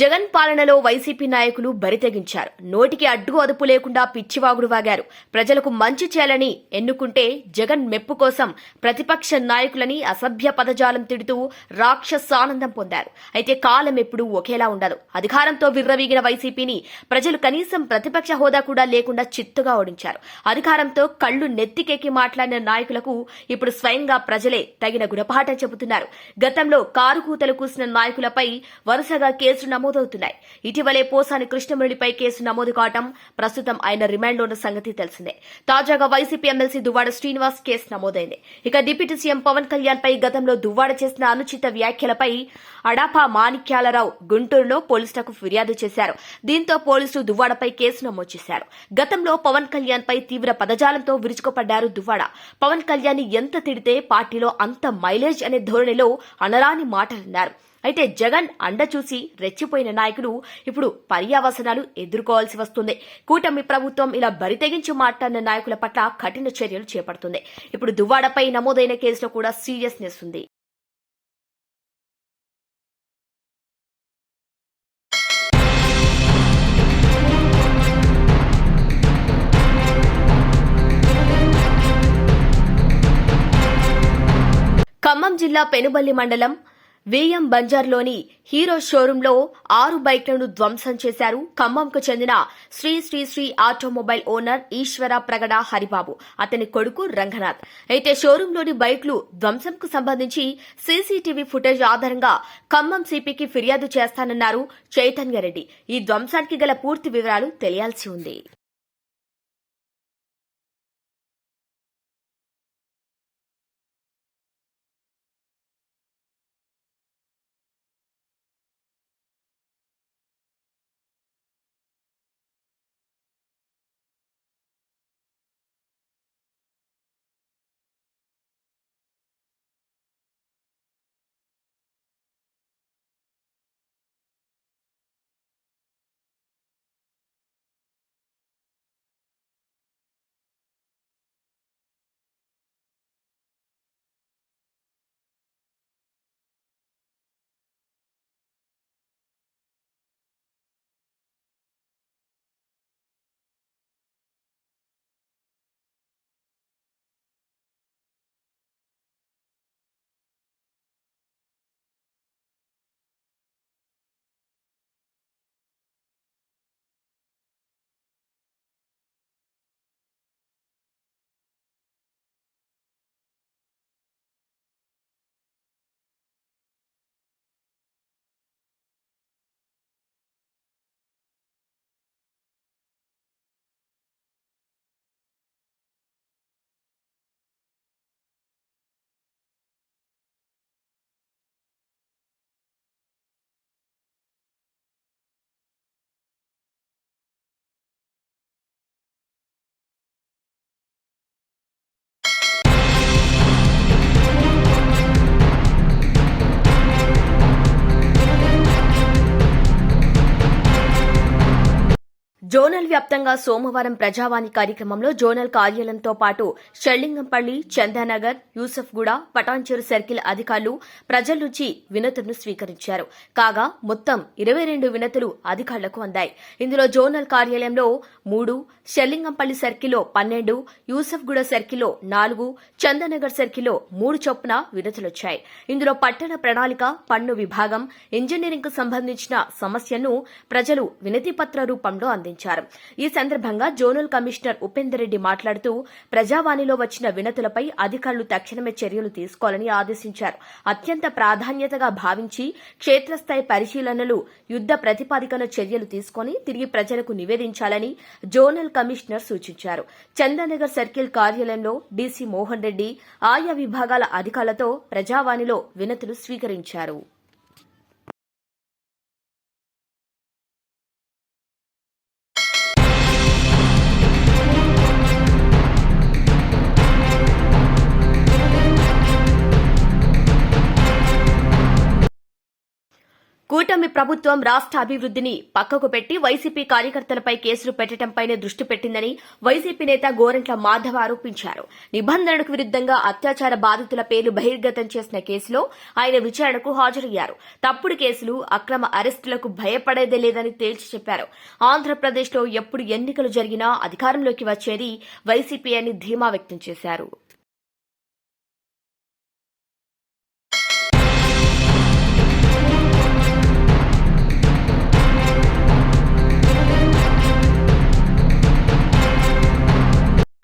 Jagan పాలనలో వైసీపీ నాయకులు బరితెగించారు. నోటికి అడ్డు అదుపు లేకుండా పిచ్చివాగుడు వాగారు. ప్రజలకు మంచి చేయాలని ఎన్నుకుంటే జగన్ మెప్పు కోసం ప్రతిపక్ష నాయకులని అసభ్య పదజాలం తిడుతూ రాక్షసానందం పొందారు. అయితే కాలం ఎప్పుడూ ఒకేలా ఉండదు. అధికారంతో విర్రవీగిన వైసీపీని ప్రజలు కనీసం ప్రతిపక్ష హోదా కూడా లేకుండా చిత్తుగా ఓడించారు. అధికారంతో కళ్ళు నెత్తికెక్కి మాట్లాడిన నాయకులకు ఇప్పుడు స్వయంగా ప్రజలే తగిన గుణపాఠం చెబుతున్నారు. గతంలో కారు కూతలు కూసిన నాయకులపై వరుసగా కేసులు నమోదవుతున్నాయి. ఇటీవలే పోసాని కృష్ణమురళిపై కేసు నమోదు కావటం ప్రస్తుతం ఆయన రిమాండ్లో ఉన్న సంగతి తెలిసిందే. తాజాగా YCP MLC Duvvada Srinivas case నమోదైంది. ఇక డిప్యూటీ సీఎం పవన్ కళ్యాణ్ పై గతంలో దువ్వాడ చేసిన అనుచిత వ్యాఖ్యలపై అడాపా మాణిక్యాలరావు గుంటూరులో పోలీసులకు ఫిర్యాదు చేశారు. దీంతో పోలీసులు దువ్వాడపై కేసు నమోదు చేశారు. గతంలో పవన్ కళ్యాణ్ పై తీవ్ర పదజాలంతో విరుచుకుపడ్డారు దువ్వాడ. పవన్ కళ్యాణ్ ఎంత తిడితే పార్టీలో అంత మైలేజ్ అనే ధోరణిలో అనరాని మాటలన్నారు. అయితే జగన్ అండ చూసి రెచ్చిపోయిన నాయకులు ఇప్పుడు పర్యావసనాలు ఎదుర్కోవాల్సి వస్తుంది. కూటమి ప్రభుత్వం ఇలా బరితెగించి మాట్లాడిన నాయకుల పట్ల కఠిన చర్యలు చేపడుతుంది. ఇప్పుడు దువ్వాడపై నమోదైన కేసులో కూడా సీరియస్నెస్ ఉంది. ఖమ్మం జిల్లా పెనుబల్లి మండలం వేయం బంజార్లోని హీరో షోరూంలో ఆరు బైక్లను ధ్వంసం చేశారు. ఖమ్మంకు చెందిన శ్రీ శ్రీ శ్రీ ఆటోమొబైల్ ఓనర్ ఈశ్వర ప్రగడ హరిబాబు. అతని కొడుకు రంగనాథ్. అయితే షోరూంలోని బైక్లు ధ్వంసంకు సంబంధించి సీసీటీవీ ఫుటేజ్ ఆధారంగా ఖమ్మం సిపికి ఫిర్యాదు చేస్తానన్నారు చైతన్యరెడ్డి ఈ ధ్వంసానికి గల పూర్తి వివరాలు తెలియాల్సి ఉంది. జోనల్ వ్యాప్తంగా సోమవారం ప్రజావాణి కార్యక్రమంలో జోనల్ కార్యాలయంతో పాటు షెల్లింగంపల్లి చందానగర్ యూసఫ్గూడ పటాన్చెరు సర్కిల్ అధికారులు ప్రజల నుంచి వినతులను స్వీకరించారు. కాగా మొత్తం ఇరవై రెండు వినతులు అధికారులకు అందాయి. ఇందులో జోనల్ కార్యాలయంలో మూడు షెల్లింగంపల్లి సర్కిల్లో పన్నెండు యూసఫ్గూడ సర్కిల్లో నాలుగు చందనగర్ సర్కిల్లో మూడు చొప్పున వినతులొచ్చాయి. ఇందులో పట్టణ ప్రణాళిక పన్ను విభాగం ఇంజనీరింగ్కు సంబంధించిన సమస్యను ప్రజలు వినతిపత్ర రూపంలో అందించారు. ఈ సందర్భంగా జోనల్ కమిషనర్ ఉపేందర్ రెడ్డి మాట్లాడుతూ ప్రజావాణిలో వచ్చిన వినతులపై అధికారులు తక్షణమే చర్యలు తీసుకోవాలని ఆదేశించారు. అత్యంత ప్రాధాన్యతగా భావించి క్షేత్రస్థాయి పరిశీలనలు యుద్ద ప్రతిపాదికన చర్యలు తీసుకుని తిరిగి ప్రజలకు నివేదించాలని జోనల్ కమిషనర్ సూచించారు. చందానగర్ సర్కిల్ కార్యాలయంలో డీసీ మోహన్ రెడ్డి ఆయా విభాగాల అధికారులతో ప్రజావాణిలో వినతులు స్వీకరించారు. కూటమి ప్రభుత్వం రాష్ట్ర అభివృద్ధిని పక్కకు పెట్టి వైసీపీ కార్యకర్తలపై కేసులు పెట్టడంపైనే దృష్టి పెట్టిందని వైసీపీ నేత గోరంట్ల మాధవ ఆరోపించారు. నిబంధనలకు విరుద్దంగా అత్యాచార బాధితుల పేర్లు బహిర్గతం చేసిన కేసులో ఆయన విచారణకు హాజరయ్యారు. తప్పుడు కేసులు అక్రమ అరెస్టులకు భయపడేదే లేదని తేల్చి చెప్పారు. ఆంధ్రప్రదేశ్లో ఎప్పుడు ఎన్నికలు జరిగినా అధికారంలోకి వచ్చేది వైసీపీ అని ధీమా వ్యక్తం చేశారు.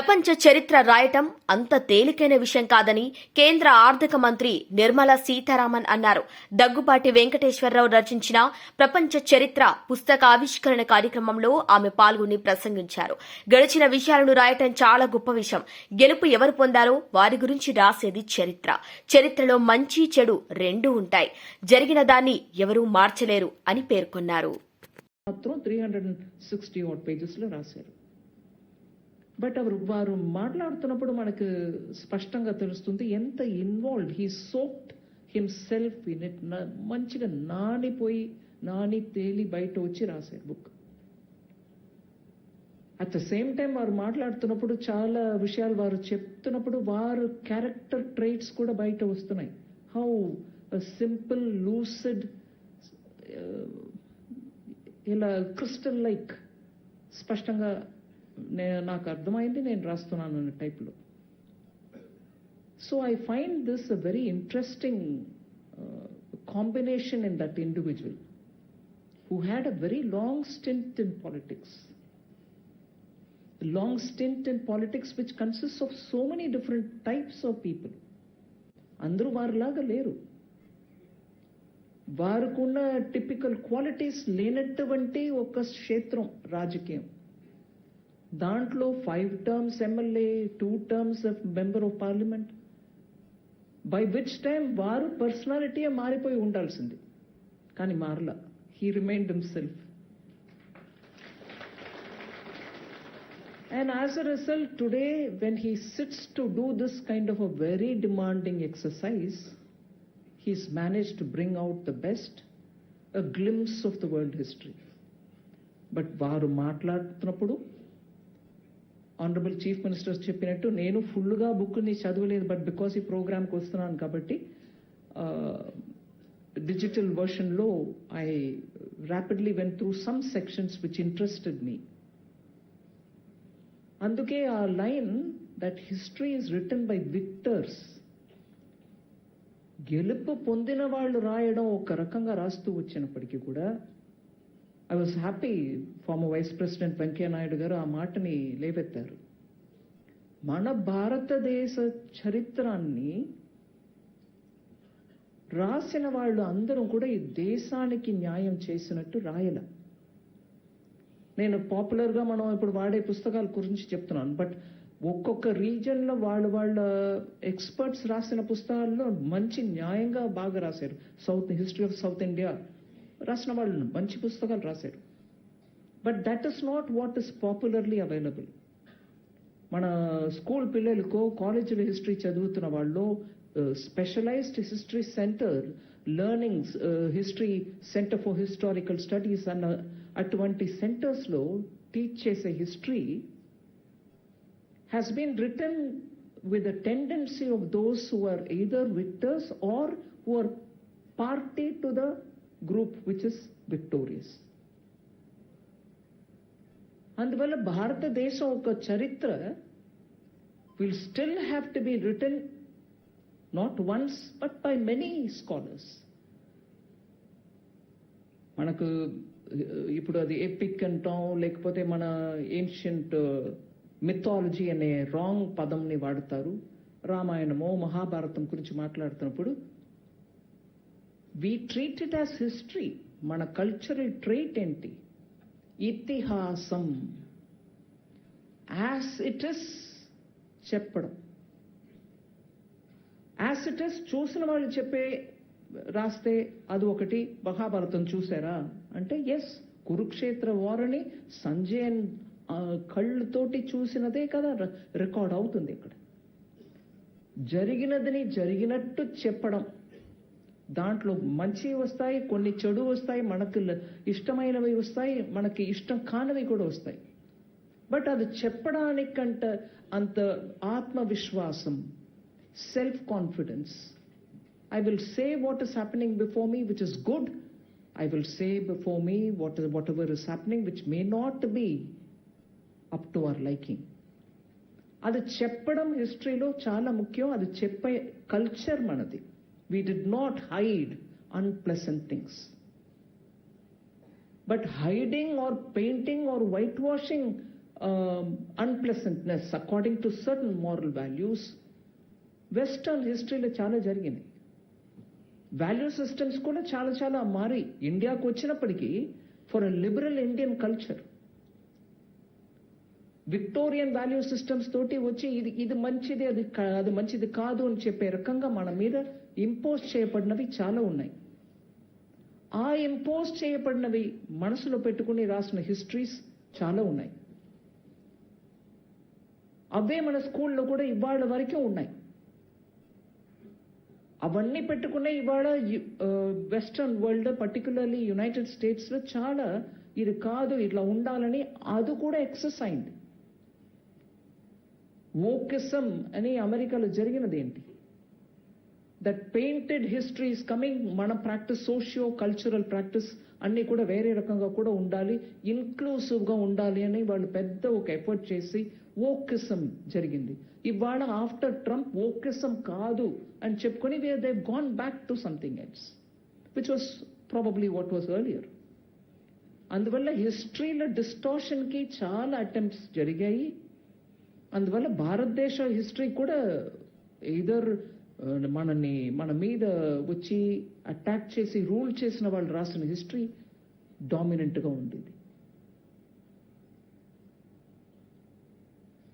ప్రపంచ చరిత్ర రాయటం అంత తేలికైన విషయం కాదని కేంద్ర ఆర్థిక మంత్రి నిర్మలా సీతారామన్ అన్నారు. దగ్గుబాటి వెంకటేశ్వరరావు రచించిన ప్రపంచ చరిత్ర పుస్తక ఆవిష్కరణ కార్యక్రమంలో ఆమె పాల్గొని ప్రసంగించారు. గడిచిన విషయాలను రాయటం చాలా గొప్ప విషయం. గెలుపు ఎవరు పొందారో వారి గురించి రాసేది చరిత్ర. చరిత్రలో మంచి చెడు రెండూ ఉంటాయి. జరిగిన దాన్ని ఎవరూ మార్చలేరు అని పేర్కొన్నారు. మాత్రం త్రీ హండ్రెడ్ అండ్ సిక్స్టీ పేజెస్లో రాశారు. బట్ అవరు వారు మాట్లాడుతున్నప్పుడు మనకు స్పష్టంగా తెలుస్తుంది ఎంత involved he soaked himself in it మంచిగా నానిపోయి నాని తేలి బయట వచ్చి రాశారు book at the same time వారు మాట్లాడుతున్నప్పుడు చాలా విషయాలు వారు చెప్తున్నప్పుడు వారు క్యారెక్టర్ ట్రైట్స్ కూడా బయట వస్తున్నాయి. హౌ సింపుల్ లూసిడ్ ఇలా క్రిస్టల్ లైక్ స్పష్టంగా నే నాకు అర్థమైంది నేను రాస్తున్నాను అన్న టైప్లో. So I find this a very interesting combination in that individual who had a very long stint in politics long stint in politics which consist of so many different types of people అందరూ వారిలాగా లేరు. వారికున్న typical qualities లేనటువంటి ఒక క్షేత్రం రాజకీయం. దాంట్లో five terms MLA two terms member of parliament by which time వారు పర్సనాలిటీ మారిపోయి ఉండాల్సింది. కానీ మారల. He remind himself and as a result today when he sits to do this kind of a very demanding exercise he's manage to bring out the best a glimpse of the world history but వారు మాట్లాడుతున్నప్పుడు honourable chief minister చెప్పినట్టు నేను ఫుల్గా బుక్ని చదవలేదు but because ఈ ప్రోగ్రామ్కి వస్తున్నాను కాబట్టి digital వర్షన్లో I rapidly went through some sections which interested me అందుకే ఆ line that history is return by victors గెలుపు పొందిన వాళ్ళు రాయడం ఒక రకంగా రాస్తూ వచ్చినప్పటికీ కూడా I was happy former vice president Venkaiah Naidu garu ఆ మాటని లేవెత్తారు మన భారతదేశ చరిత్రాన్ని రాసిన వాళ్ళు అందరూ కూడా ఈ దేశానికి న్యాయం చేసినట్టు రాయల. నేను పాపులర్గా మనం ఇప్పుడు వాడే పుస్తకాల గురించి చెప్తున్నాను. బట్ ఒక్కొక్క రీజన్లో వాళ్ళు వాళ్ళ ఎక్స్పర్ట్స్ రాసిన పుస్తకాల్లో మంచి న్యాయంగా బాగా రాశారు. South history of south India రాసిన వాళ్ళు మంచి పుస్తకాలు రాశారు. But that is not what is popularly available మన స్కూల్ పిల్లలకు కాలేజీలో హిస్టరీ చదువుతున్న వాళ్ళు specialized history center learnings history center for historical studies అన్న అటువంటి సెంటర్స్లో టీచ్ చేసే history has been written with a tendency of those who are either victors or who are party to the group which is victorious. అందువల్ల భారతదేశం ఒక చరిత్ర will still have to be return not once but by many scholars మనకు ఇప్పుడు అది epic అంటాం లేకపోతే మన ఏన్షియంట్ మిథాలజీ uh, అనే రాంగ్ పదంని వాడతారు రామాయణమో మహాభారతం గురించి మాట్లాడుతున్నప్పుడు we treat it as history మన కల్చరల్ ట్రేట్ ఏంటి? ఇతిహాసం. యాజ్ ఇట్ ఇస్ చెప్పడం. యాజ్ ఇట్ ఇస్ చూసిన వాళ్ళు చెప్పే రాస్తే అది ఒకటి. మహాభారతం చూసారా? అంటే ఎస్ కురుక్షేత్ర వారని సంజయన్ కళ్ళుతోటి చూసినదే కదా రికార్డ్ అవుతుంది ఇక్కడ. జరిగినదని జరిగినట్టు చెప్పడం. దాంట్లో మంచి వస్తాయి కొన్ని చెడు వస్తాయి మనకు ఇష్టమైనవి వస్తాయి మనకి ఇష్టం కానివి కూడా వస్తాయి బట్ అది చెప్పడానికంట అంత ఆత్మవిశ్వాసం self confidence I will say what is happening before me which is good I will say before me what is whatever is happening which may not be up to our liking అది చెప్పడం హిస్టరీలో చాలా ముఖ్యం అది చెప్పే culture మనది we did not hide unpleasant things but hiding or painting or white washing unpleasantness according to certain moral values western హిస్టరీలో చాలా జరిగింది వాల్యూ సిస్టమ్స్ కూడా చాలా చాలా మారి ఇండియాకు వచ్చినప్పటికీ for a liberal Indian culture Victorian value systems తోటి వచ్చి ఇది ఇది మంచిది అది అది మంచిది కాదు అని చెప్పే రకంగా మన మీద ఇంపోజ్ చేయబడినవి చాలా ఉన్నాయి. ఆ ఇంపోజ్ చేయబడినవి మనసులో పెట్టుకుని రాసిన హిస్టరీస్ చాలా ఉన్నాయి. అవే మన స్కూల్లో కూడా ఇవాళ వరకే ఉన్నాయి. అవన్నీ పెట్టుకునే ఇవాళ వెస్టర్న్ వరల్డ్ పర్టికులర్లీ యునైటెడ్ స్టేట్స్లో చాలా ఇది కాదు ఇట్లా ఉండాలని అది కూడా ఎక్సెస్ అయింది. ఓకిసం అని అమెరికాలో జరిగినది ఏంటి that painted history is coming మన ప్రాక్టీస్ సోషియో కల్చరల్ ప్రాక్టీస్ అన్ని కూడా వేరే రకంగా కూడా ఉండాలి. ఇన్క్లూసివ్గా ఉండాలి అని వాళ్ళు పెద్ద ఒక ఎఫర్ట్ చేసి ఓకిసం జరిగింది. ఇవాళ ఆఫ్టర్ ట్రంప్ ఓకిసం కాదు అని చెప్పుకొని they gone back to something else which was probably what was earlier అందువల్ల హిస్టరీలో డిస్టార్షన్కి చాలా అటెంప్ట్స్ జరిగాయి. అందువల్ల భారతదేశ హిస్టరీ కూడా ఇదర్ uh, మనని మన మీద వచ్చి అటాక్ చేసి రూల్ చేసిన వాళ్ళు రాసిన హిస్టరీ డామినెంట్గా ఉండేది.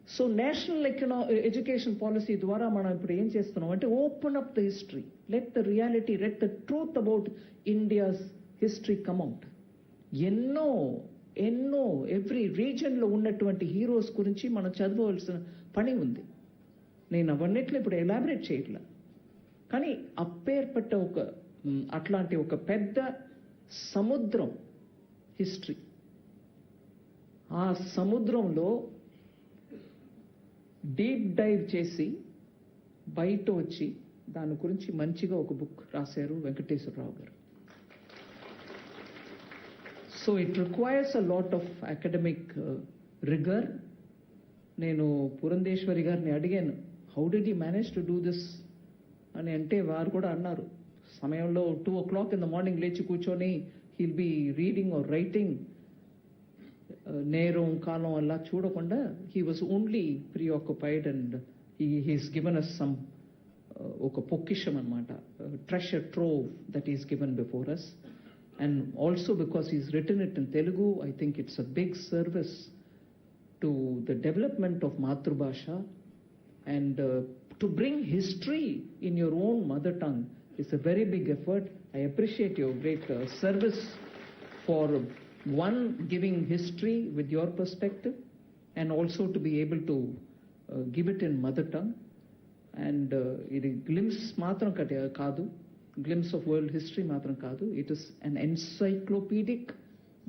సో నేషనల్ ఎకనా ఎడ్యుకేషన్ పాలసీ ద్వారా మనం ఇప్పుడు ఏం చేస్తున్నాం అంటే open up the history let the reality let the truth about India's history come out ఎన్నో ఎన్నో ఎవ్రీ రీజన్లో ఉన్నటువంటి హీరోస్ గురించి మనం చదవవలసిన పని ఉంది. నేను అవన్నిట్లో ఇప్పుడు ఎలాబరేట్ చేయట్లా. కానీ అప్పేర్పట్ట ఒక అట్లాంటి ఒక పెద్ద సముద్రం హిస్టరీ ఆ సముద్రంలో డీప్ డైవ్ చేసి బయట వచ్చి దాని గురించి మంచిగా ఒక బుక్ రాశారు Venkateswararao garu. So it requires a lot of academic rigour నేను పురంధేశ్వరి గారిని అడిగాను how did you manage to do this అని అంటే వారు కూడా అన్నారు సమయంలో two o'clock in the morning లేచి కూర్చొని he'll be reading or writing నేరం కాలం అలా చూడకుండా he was only preoccupied and he he's given us some ఒక పొక్కిషం అనమాట treasure trove that is given before us And also because he's written it in Telugu, I think it's a big service to the development of Matrubhasha and uh, to bring history in your own mother tongue is a very big effort. I appreciate your great uh, service for one, giving history with your perspective and also to be able to uh, give it in mother tongue. And uh, it glimpse matram uh, kadu glimpse of world history మాత్రం కాదు. It is an encyclopedic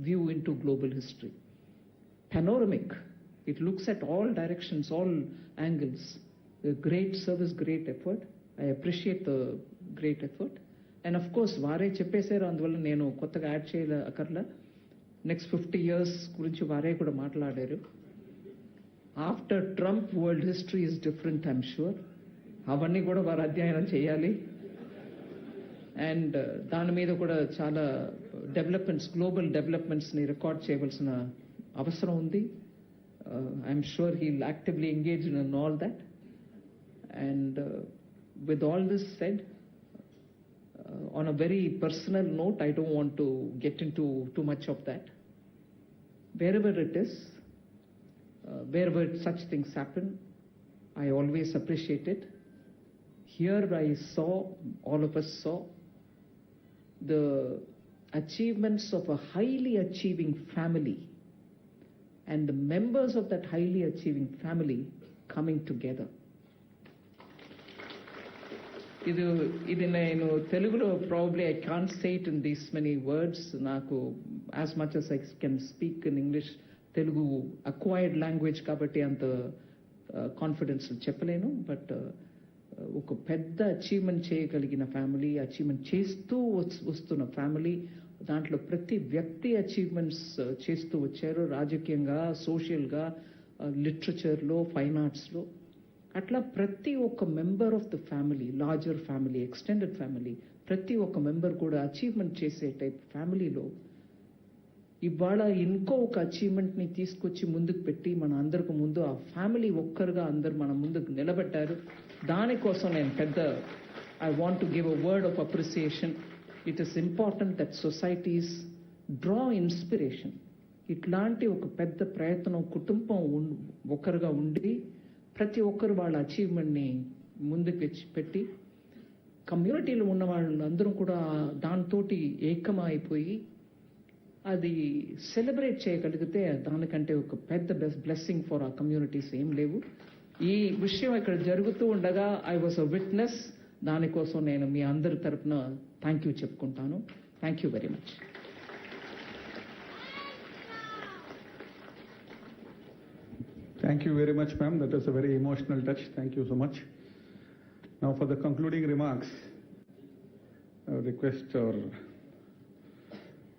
view into global history panoramic it looks at all directions all angles great service great effort I appreciate the great effort and of course వారే చెప్పేశారు. అందువల్ల నేను కొత్తగా add చేయలే అక్కర్లా. Next fifty years గురించి వారే కూడా మాట్లాడారు. After Trump world history is different I'm sure అవన్నీ కూడా వారు అధ్యయనం చేయాలి. అండ్ దాని మీద కూడా చాలా డెవలప్మెంట్స్ గ్లోబల్ డెవలప్మెంట్స్ని రికార్డ్ చేయవలసిన అవసరం ఉంది I'm sure he'll actively engage in all that and with all this said on a very personal note, I don't want to get into too much of that. Wherever it is, uh, wherever such things happen, I always appreciate it. Here I saw, all of us saw, the achievements of a highly achieving family and the members of that highly achieving family coming together. ఇది ఇది నేను తెలుగులో probably I can't say it in these many words నాకు as much as I can speak in English Telugu acquired language కాబట్టి అంత confidence చెప్పలేను but ఒక పెద్ద అచీవ్మెంట్ చేయగలిగిన ఫ్యామిలీ అచీవ్మెంట్ చేస్తూ వస్తున్న ఫ్యామిలీ దాంట్లో ప్రతి వ్యక్తి అచీవ్మెంట్స్ uh, చేస్తూ వచ్చారు. రాజకీయంగా సోషల్గా లిటరేచర్లో ఫైన్ ఆర్ట్స్లో అట్లా ప్రతి ఒక్క member of the family larger family extended family ప్రతి ఒక్క మెంబర్ కూడా అచీవ్మెంట్ చేసే టైప్ ఫ్యామిలీలో ఇవాళ ఇంకో ఒక అచీవ్మెంట్ని తీసుకొచ్చి ముందుకు పెట్టి మన అందరికి ముందు ఆ ఫ్యామిలీ ఒక్కరుగా అందరు మన ముందుకు నిలబెట్టారు దానికోసం నేను పెద్ద I want to give a word of appreciation it is important that societies draw inspiration ఇట్లాంటి ఒక పెద్ద ప్రయత్నం కుటుంబం ఒకరుగా ఉండి ప్రతి ఒక్కరు వాళ్ళ అచీవ్మెంట్ని ముందుకు పెట్టి కమ్యూనిటీలో ఉన్న వాళ్ళందరూ కూడా దాంతో ఏకమైపోయి అది సెలబ్రేట్ చేయగలిగితే దానికంటే ఒక పెద్ద బ్లెస్సింగ్ ఫర్ ఆ కమ్యూనిటీస్ ఏం లేవు. ఈ విషయం ఇక్కడ జరుగుతూ ఉండగా ఐ వాజ్ అ విట్నెస్ దానికోసం నేను మీ అందరి తరఫున థ్యాంక్ యూ చెప్పుకుంటాను. Thank you very much thank you very much ma'am that is a very emotional touch thank you so much now for the concluding remarks request our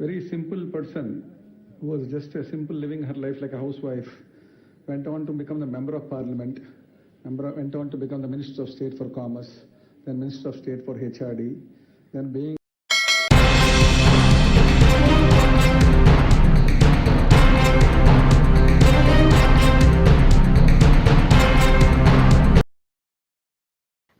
very simple person was just simple living her life like housewife went on to become the member of parliament, member, went on to become the Minister of State for Commerce, then Minister of State for HRD, then being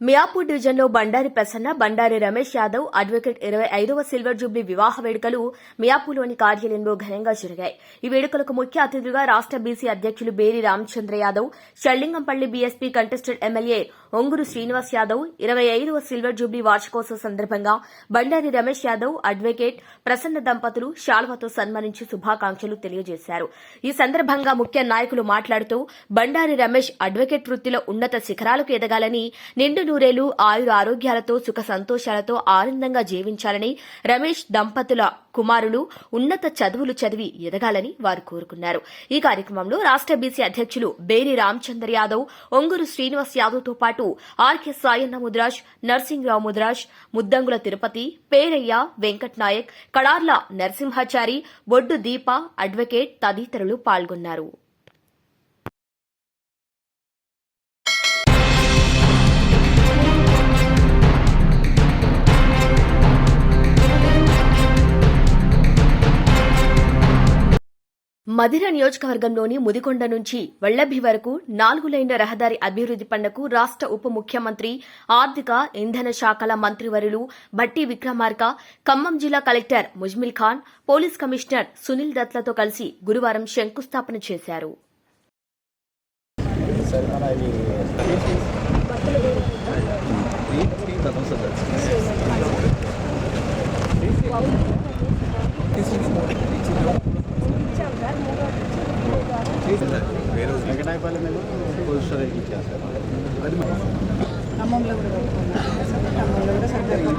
Miyapur డివిజన్లో Bandari Prasanna Bandari Ramesh Yadav advocate ఇరవై ఐదవ silver Jubilee వివాహ వేడుకలు మియాపూర్లోని కార్యాలయంలో ఘనంగా జరిగాయి. ఈ వేడుకలకు ముఖ్య అతిథిగా రాష్ట బీసీ అధ్యక్షులు Beri Ramachandra Yadav Shellingampally BSP contested MLA Onguru Srinivas Yadav ఇరవై ఐదవ సిల్వర్ జూబ్లీ వార్షికోత్సవ సందర్భంగా బండారి రమేష్ యాదవ్ అడ్వకేట్ ప్రసన్న దంపతులు శాల్వతో సన్మానించి శుభాకాంక్షలు తెలియజేశారు. ఈ సందర్భంగా ముఖ్య నాయకులు మాట్లాడుతూ బండారి రమేష్ అడ్వకేట్ వృత్తిలో ఉన్నత శిఖరాలకు ఎదగాలని నిండు నూరేలు ఆయుర ఆరోగ్యాలతో సుఖ సంతోషాలతో ఆనందంగా జీవించాలని రమేష్ దంపతుల కుమారులు ఉన్నత చదువులు చదివి ఎదగాలని వారు కోరుకున్నారు. ఈ కార్యక్రమంలో రాష్ట బీసీ అధ్యక్షులు బేరి రామచందర్ యాదవ్ ఒంగూరు శ్రీనివాస్ యాదవ్తో పాటు ఆర్కే సాయన్న ముద్రాజ్ నర్సింగ్రావు ముద్రాజ్ ముద్దంగుల తిరుపతి పేరయ్య వెంకట్ నాయక్ కడార్ల నరసింహాచారి బొడ్డు దీప అడ్వకేట్ తదితరులు పాల్గొన్నారు. మధిర నియోజకవర్గంలోని ముదికొండ నుంచి వెళ్ళభి వరకు నాలుగు లైన్ల రహదారి అభివృద్ది పనులకు రాష్ట ఉప ముఖ్యమంత్రి ఆర్థిక ఇంధన శాఖల మంత్రివరులు భట్టి విక్రమార్క ఖమ్మం జిల్లా collector Muzammil Khan police commissioner Sunil దత్లతో కలిసి గురువారం శంకుస్థాపన చేశారు. ఖమ్మంలో కూడా పెట్టుకున్నాం ఖమ్మంలో కూడా సందర్భం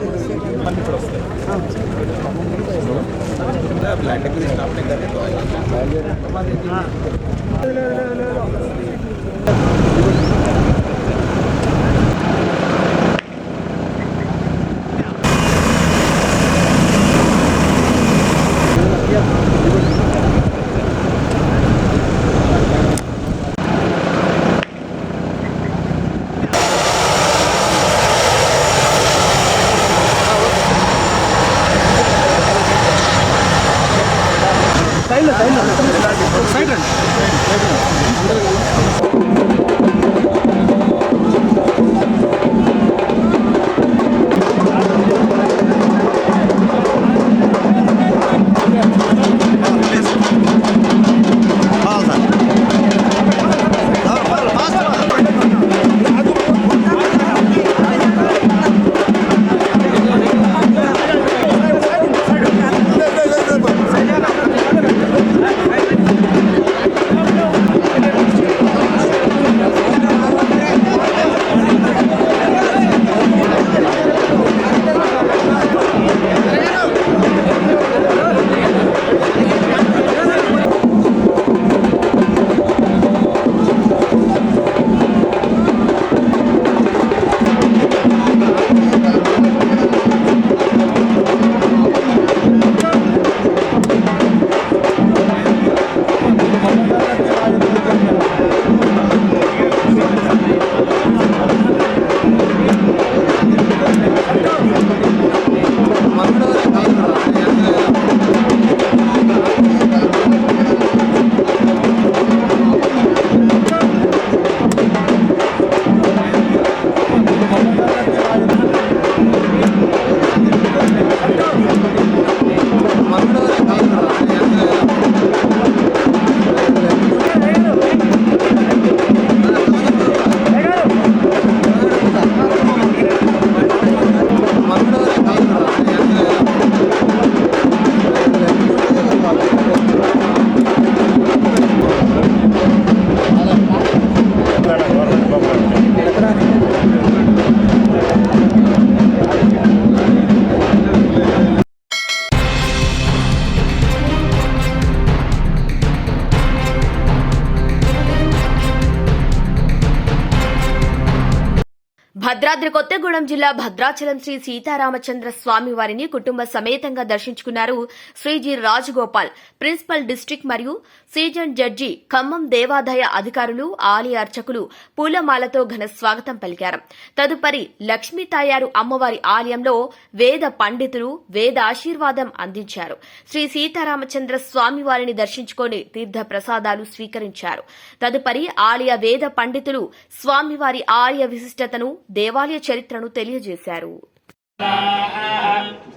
భద్రాద్రి కొత్తగూడెం జిల్లా భద్రాచలం శ్రీ సీతారామచంద్ర స్వామి వారిని కుటుంబ సమేతంగా దర్శించుకున్నారు శ్రీజీ రాజగోపాల్ ప్రిన్సిపల్ డిస్టిక్ మరియు సీజన్ జడ్జి ఖమ్మం దేవాదాయ అధికారులు ఆలయ అర్చకులు పూలమాలతో ఘన స్వాగతం పలికారు. తదుపరి లక్ష్మీ తాయారు అమ్మవారి ఆలయంలో వేద పండితులు వేద ఆశీర్వాదం అందించారు. శ్రీ సీతారామచంద్ర స్వామి వారిని దర్శించుకొని తీర్థ ప్రసాదాలు స్వీకరించారు. తదుపరి ఆలయ వేద పండితులు స్వామివారి ఆలయ విశిష్టతను దేవాలయ చరిత్రను తెలియజేశారు.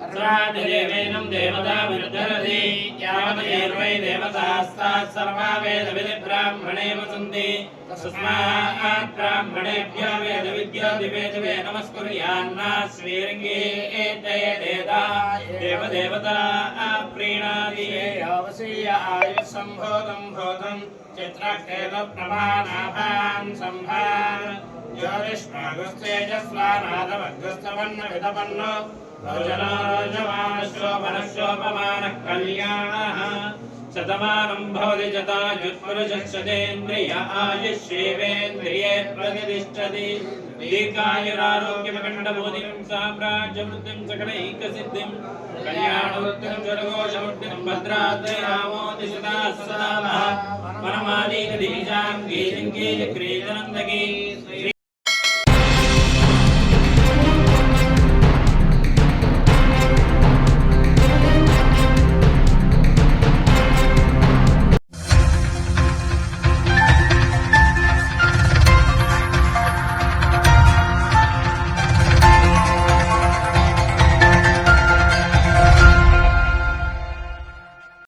సర్వాదేవేనం దేవతా విరుద్ధరతి యావదేర్వై ప్రమాణాభాన్ సంభాన్ జ్యోతిష్మాగుస్తేజస్వానాదవగ్రస్తవన్న విధపన్న రోజనారోజమానశోభనశోభమానః కళ్యాణः శతమానం భవతి జతాయుత్పురుషక్షదేంద్రియ ఆయుష్యేవేంద్రియే ప్రతిష్టతి దీర్ఘాయురారోగ్యమఖండబోధిం సామ్రాజ్యవృద్ధిం సకలైకసిద్ధిం కళ్యాణవృద్ధిం జడఘోషవృద్ధిం భద్రాద్రయామోది సదా సదా మనమాలీక దీశాం గీతిం గీయ క్రీదనందగీ